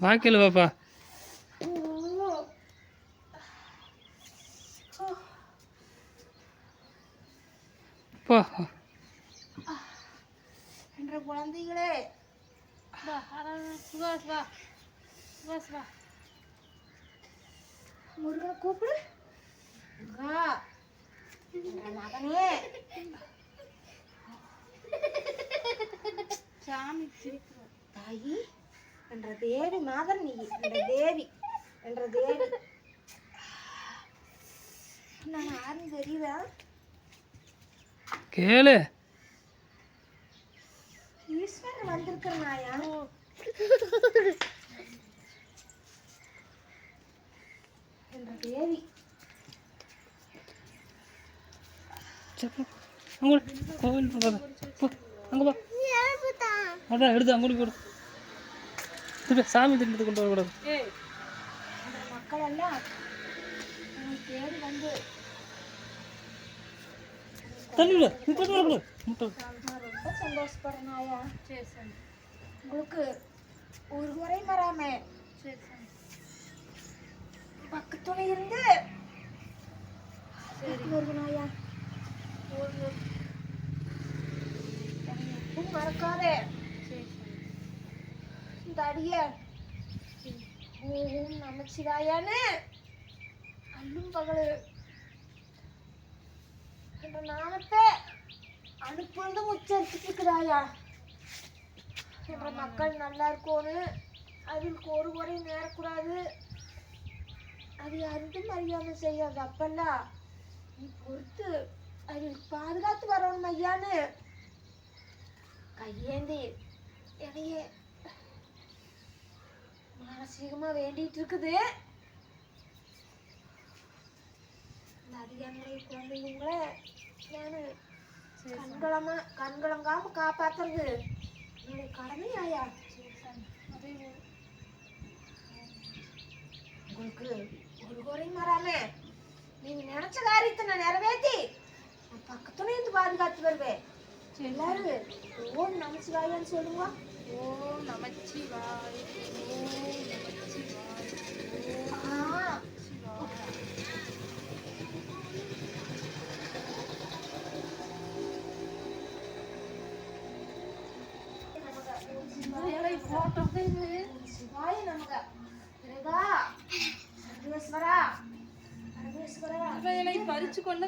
வாக்கில் பாப்பா. போ. என்ற குழந்தைகளே சுபாஷ் வா சுபாஷ் வா. முருகா கூப்பிடு. முருகா மகனே. சாமி சிரிக்கிறோம் தாயி. என்ற தேவி மாதர் நீ என்ற தேவி என்ற தேவி. நான் யாருன்னு தெரியுதா கேளு. ஈஸ்வரன் வந்திருக்கிற நாயா என்ற தேவி. அங்க போடு. கோவில் அங்கே போ அதான் எடுத்து அங்கே போடு. திருப்பி சாமி திட்டத்தை கொண்டு வரக்கூடாது. ஏய் அந்த மக்கள் எல்லாம் என்னை தேடி வந்து நீ போட்டு வரக்கூடாது ரொம்ப சரி சாமி உங்களுக்கு ஒரு முறை வராம சரி சாமி பக்கத்துல இருந்து சரி. ஒரு எப்பவும் மறக்காதே. சரி இந்த அடிய ஓம் நமச்சிவாயான்னு அல்லும் பகலு. என்ற நாமத்தை அனுப்புறதும் உச்சரிச்சுட்டு இருக்கிறாயா என்ற மக்கள் நல்லா இருக்கணும் அதுக்கு ஒரு குறை நேரக்கூடாது. அது அறிந்தும் அறியாமல் செய்யாது அப்பெல்லாம் நீ பொறுத்து அதுக்கு பாதுகாத்து வரணும் ஐயான்னு. கையேந்தி என்னைய மானசீகமா வேண்டிட்டு இருக்குது இந்த அதிகாரிகளை குழந்தைங்களை நான் கண்களமா கண்களங்காம காப்பாத்துறது. என்னுடைய கடமை ஆயா உங்களுக்கு ஒரு குறையும் வராம நீங்க நினைச்ச காரியத்தை நான் நிறைவேற்றி பக்கத்துல இருந்து பாதுகாத்து வருவேன். எல்லாரும். ஓம் நமச்சிவாயான்னு சொல்லுங்க. ஓம் நமச்சிவாய. ஓம் நமச்சிவாய ஆ போட்டோ சிவாய நமக பிறகா சர்வேஸ்வரா சர்வேஸ்வரா இவன் என்னை பறிச்சு கொண்டு